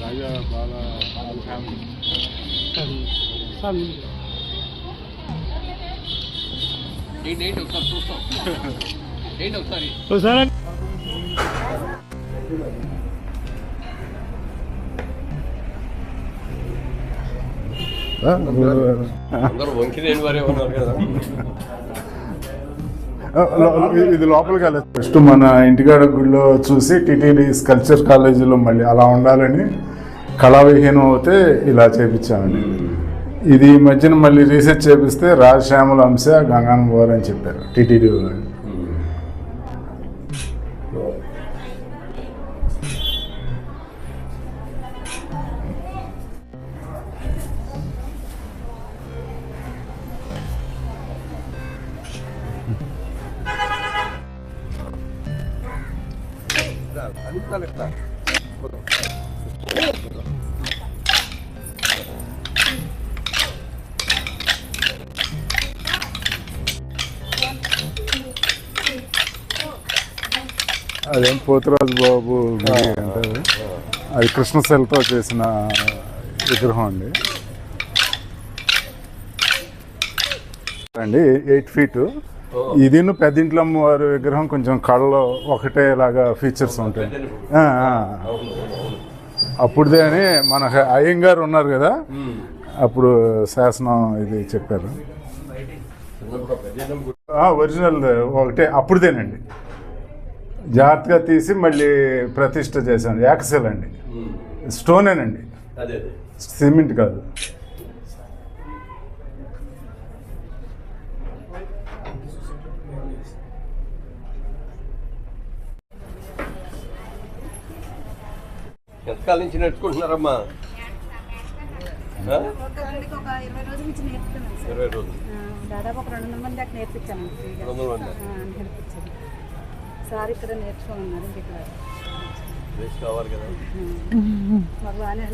రాజా బాల family ఏంటి ఒకసారి చూస్తాం. ఏంటి ఒకసారి ఇది లోపలికి వెళ్ళదు ఫస్ట్ మన ఇంటికాడ గుడిలో చూసి టిటిడి కల్చర్ కాలేజీలో మళ్ళీ అలా ఉండాలని కళావిహీనం అవుతే ఇలా చేపించామండి. ఇది ఈ మధ్యన మళ్ళీ రీసెర్చ్ చేపిస్తే రాజశ్యామల అంశ గంగానం వారు అని చెప్పారు టిటిడి అదేం పోతురాజు బాబు గుడి అంటారు. అది కృష్ణశైలతో చేసిన విగ్రహం అండి. అండి ఎయిట్ ఫీట్. ఇది పెద్దింట్లో వారి విగ్రహం కొంచెం కళ్ళలో ఒకటే లాగా ఫీచర్స్ ఉంటాయి. అప్పుడుదే అని మన అయ్యంగారు ఉన్నారు కదా అప్పుడు శాసనం ఇది చెప్పారు. ఒరిజినల్ ఒకటే అప్పుడుదేనండి. జాగ్రత్తగా తీసి మళ్ళీ ప్రతిష్ట చేశాను. యాక్సెల్ అండి స్టోనేనండి. సిమెంట్ కాదు. ఎంతకాలం నుంచి నేర్చుకుంటున్నారమ్మా. ఇరవై రోజుల దాదాపు ఒక రెండు వందల మంది దాకా నేర్పించాను నేర్పించాను. సార్ ఇక్కడ నేర్చుకోమన్నారు ఇంక ఇక్కడ. కావాలి కదా. మాకు బాగానే